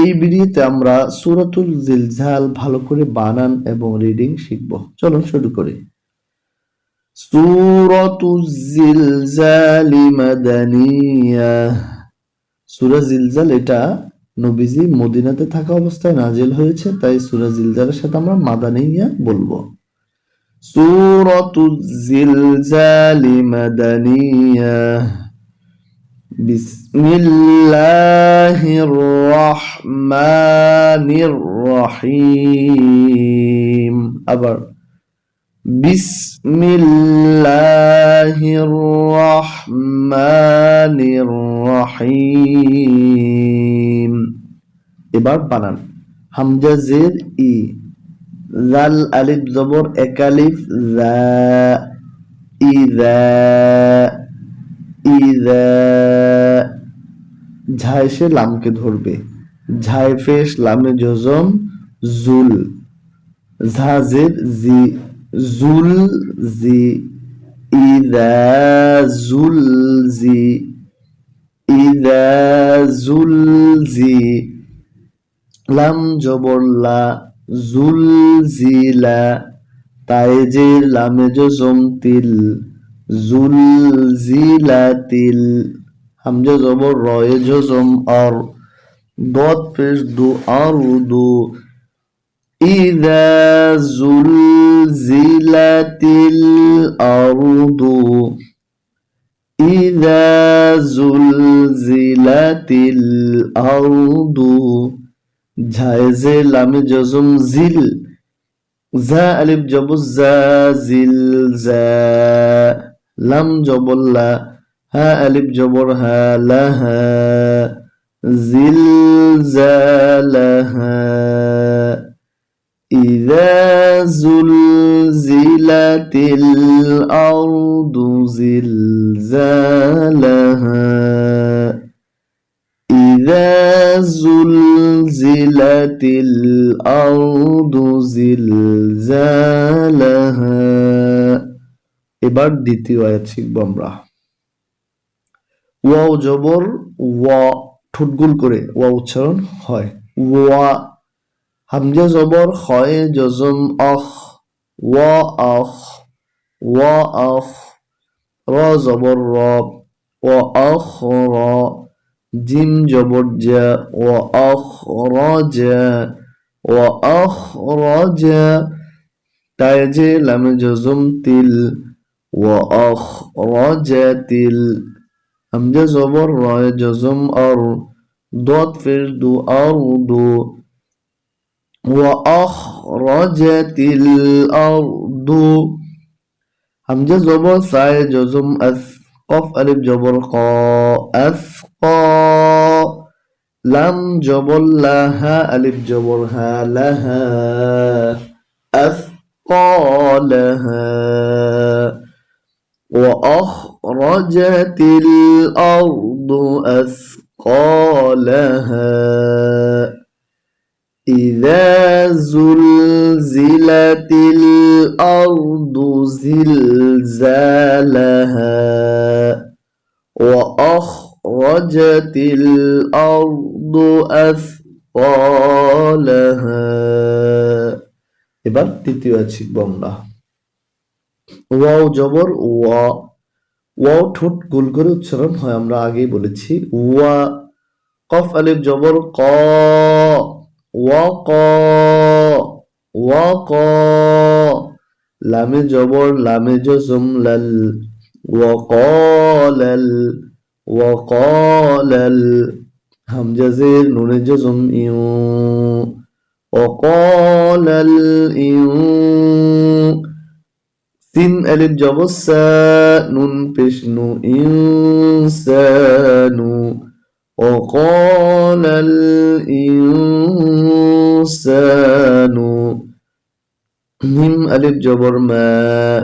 এই ভিডিওতে আমরা সূরাতুল জিলজাল ভালো করে বানান এবং রিডিং শিখব। চলুন শুরু করি। সূরাতুল জিলজালি মাদানিয়া। সূরা জিলজাল এটা নবীজি মদিনাতে থাকা অবস্থায় নাজিল হয়েছে, তাই সূরা জিলজালের সাথে আমরা মাদানিয়া বলব। সূরাতুল জিলজালি মাদানিয়া। بسم الله الرحمن الرحيم أبر بسم الله الرحمن الرحيم এবার বানান হামজা জের ই জাল আলিফ জবর একালিফ যা ইযা ইযা সে লামকে ধরবে। ঝায় ফেশ লামে জজম জুল। ঝাজের জি, জুল জি, ইদা জুল জি, ইদা জুল জি, লাম জবরলা জুল জিলা তাই যে লামে জজম তিল। জুল জিলাতিল হামজা জবর রয়ে জজম আর দত পেশ দু আর দু إذا زلزلت الأرض إذا زلزلت الأرض ঝাইজ লামে জজম জিল জা আলিফ জবর জা জিল জা লাম জবল্লা হা আলিফ জবর হা লাহা জিল জালাহা إذا زلزلت الأرض زلزالها إذا زلزلت الأرض زلزالها এবার দ্বিতীয় আয়াত শিখব আমরা। ওয়াও জবর, ওয়া ঠোঁটগুল করে ওয়া উচ্চারণ হয়। ওয়া হামজা জবর হয় জজম আখ ওয়া আখ ওয়া আখ র জবর র ও আখ র, জিম জবর জা ও আখ র জা ও আখ র জা তাই যে লামে জজম তিল وأخرجت ال الهمجة زبر راية جزم أر ضاد فرد أرض وأخرجت الأرض همجة زبر ساية جزم أث قف ألف جبر قا أثقا لم جبر لها ألف جبرها لها أثقالها وأخرجت الأرض أثقالها إذا زلزلت الأرض زلزالها وأخرجت الأرض أثقالها এবার তৃতীয় শিখব আমরা ওয়াও জবর ওয়া ওয়াও ঠোঁট গোল করে উচ্চারণ হয়, আমরা আগেই বলেছি। ওয়া, কফ, আলিফ, জবর, ক। ওয়াকা ওয়াকা লামে, জবর, লামে জজম লাল। ওয়াকালাল ওয়াকালাল হামজা, জের, নুনে জজম ইউ। ওয়াকালাল ইউ। সিন আলিফ জবর সা নুন পেশ নু ইনসানু وقال الإنسان ميم ألف جبر ما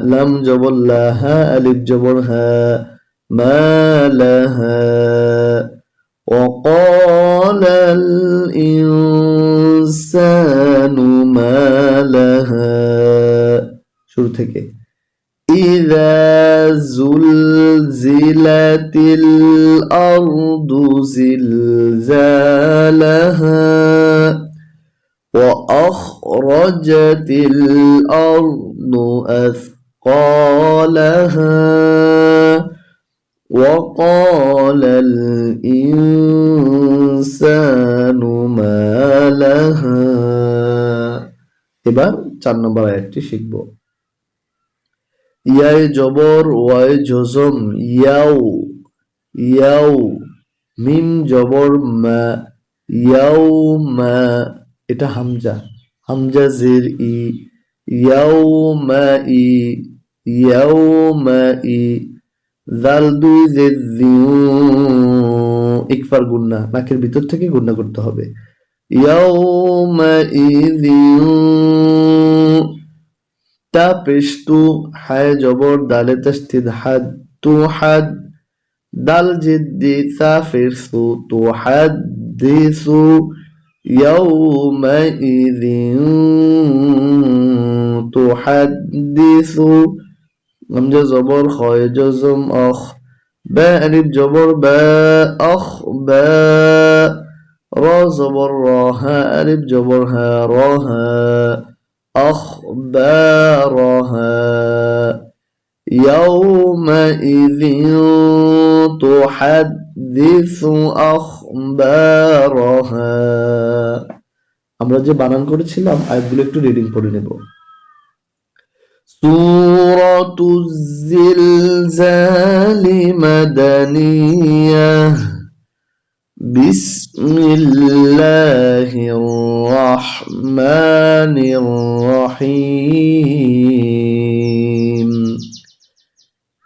لم جبر لها ألف جبر ها ما لها وقال الإنسان ما لها শুরু থেকে إذا زلزلت الأرض زلزالها وأخرجت الأرض أثقالها وقال الإنسان ما لها এবার চার নম্বর আয়াতটি শিখব ইয়ায় জবর ওয়ায় জজম, ইয়াও ইয়াও, মিম জবর মা, ইয়াও মা, এটা হামজা হামজা জের ই, ইয়াও মা ই, ইয়াও মা ই, জাল দুই জের জিউ ইকফার গুন্না নাকের ভিতর থেকে গুন্না করতে হবে। ইয়াও মা ই জিউ তা পেশতু হায় জবর দালে তাস্তিদ হাদ তু হাদ দাল জিদ্দি সাফির সু তু হাদ্দিসু يومئذ تحدث همزة زبر خاء جزم أخ باء ألف جبر باء أخ باء را زبر راها ألف جبر ها راها أخبارها يومئذ تحدث أخبارها আমরা যে বানান করেছিলাম আয়াতগুলো একটু রিডিং পড়ে নেব সূরাতু জিলজাল মাদানিয়া بسم الله الرحمن الرحيم.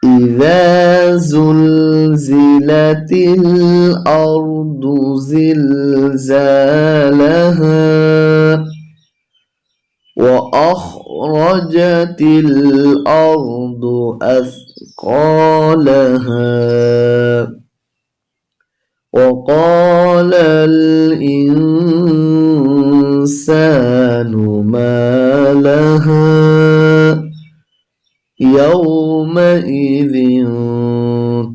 إذا زلزلت الأرض زلزالها وأخرجت الأرض أثقالها وقال الإنسان ما لها يومئذ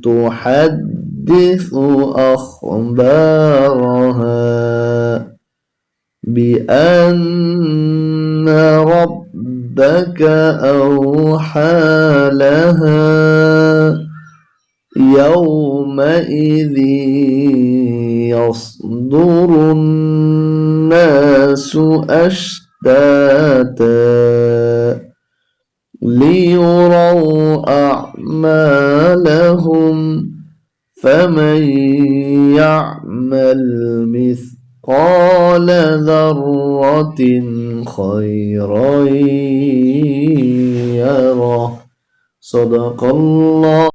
تحدث أخبارها بأن ربك أوحى لها يومئذ يصدر الناس أشتاتا ليروا أعمالهم فمن يعمل مثقال ذرة خيرا يره. صدق الله.